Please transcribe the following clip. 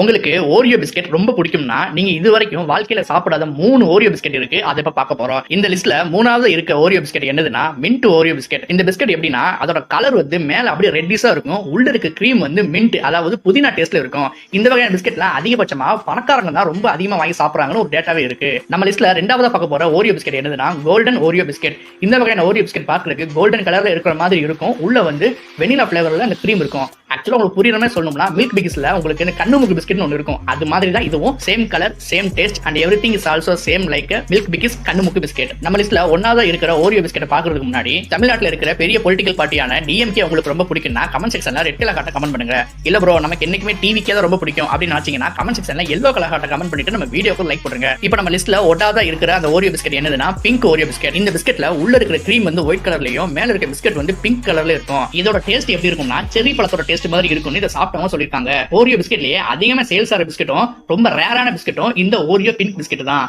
உங்களுக்கு Oreo biscuit ரொம்ப பிடிக்கும்னா நீங்க இது வரைக்கும் வாழ்க்கையில சாப்பிடாத மூணு ஓரியோ பிஸ்கெட் இருக்கு. அதை இப்ப பார்க்க போறோம். இந்த லிஸ்ட்ல மூணாவது இருக்க ஓரியோ பிஸ்கெட் என்னதுன்னா மின்ட் ஓரியோ பிஸ்கெட் இந்த பிஸ்கெட் எப்படின்னா அதோட கலர் வந்து மேல அப்படியே ரெட்டிஸா இருக்கும். உள்ள இருக்க க்ரீம் வந்து மின்ட் அதாவது புதினா டேஸ்ட்ல இருக்கும். இந்த வகையான பிஸ்கெட்லாம் அதிகபட்சமா பணக்காரங்க தான் ரொம்ப அதிகமா வாங்கி சாப்பிடுறாங்கன்னு ஒரு டேட்டாவே இருக்கு. நம்ம லிஸ்ட்ல ரெண்டாவதா பார்க்க போற ஓரியோ பிஸ்கெட் என்னதுன்னா கோல்டன் ஓரியோ பிஸ்கெட் இந்த வகையான ஓரியோ பிஸ்கெட் பார்க்கறதுக்கு கோல்டன் கலர்ல இருக்கிற மாதிரி இருக்கும். உள்ள வந்து வெனிலா ஃபிளேவர்ல அந்த க்ரீம் இருக்கும். ஆக்சுவலாக உங்களுக்கு புரியுற மாதிரி சொல்லணும்னா மில்க் பிகிஸ்ல உங்களுக்கு என்ன கண்ணு முக்கு பிஸ்கெட் ஒன்று இருக்கும். அது மாதிரி தான் இதுவும் same colour same taste and everything is also same like milk பிகிஸ் கண்ணு முக்கு பிஸ்கெட் நம்ம லிஸ்ட்ல ஒன்னாவது இருக்கிற ஓரியோ பிஸ்கெட் பாக்குறதுக்கு முன்னாடி தமிழ்நாட்டில் இருக்கிற பெரிய பொலிட்டிக்கல் பார்ட்டியான டிஎம்கே உங்களுக்கு ரொம்ப பிடிக்கும்னா கமெண்ட் செக்ஷன்ல ரெட் கலர் காட்ட கமெண்ட் பண்ணுங்க. இல்ல ப்ரோ நமக்கு என்னைக்குமே டிவிக்கே தான் ரொம்ப பிடிக்கும் அப்படின்னு நினைச்சீங்கன்னா கமெண்ட் செக்ஷன்ல எல்லோ கலர் காட்ட கமெண்ட் பண்ணிட்டு நம்ம வீடியோக்கு லைக் பண்ணுங்க இப்போ நம்ம லிஸ்ட்ல ஒட்டாவதா இருக்கிற அந்த ஓரியோ பிஸ்கெட் என்னதுன்னா பிங்க் ஓரியோ பிஸ்கெட் இந்த பிஸ்கெட்ல உள்ள இருக்கிற கிரீம் வந்து ஒயிட் கலர்லயும் மேல இருக்க பிஸ்கெட் வந்து பிங்க் கலர்ல இருக்கும். இதோட டேஸ்ட் எப்படி இருக்கும்னா செரி பழத்தோட டேஸ்ட் மாதிரி இருக்கும்னு இதை சாப்பிட்டவங்க சொல்லியிருக்காங்க. ஓரியோ பிஸ்கெட்லயே அதிகமா சேல்ஸ் ஆகிற பிஸ்கெட்டும் ரொம்ப ரேரான பிஸ்கெட்டும் இந்த ஓரியோ பிங்க் பிஸ்கெட் தான்.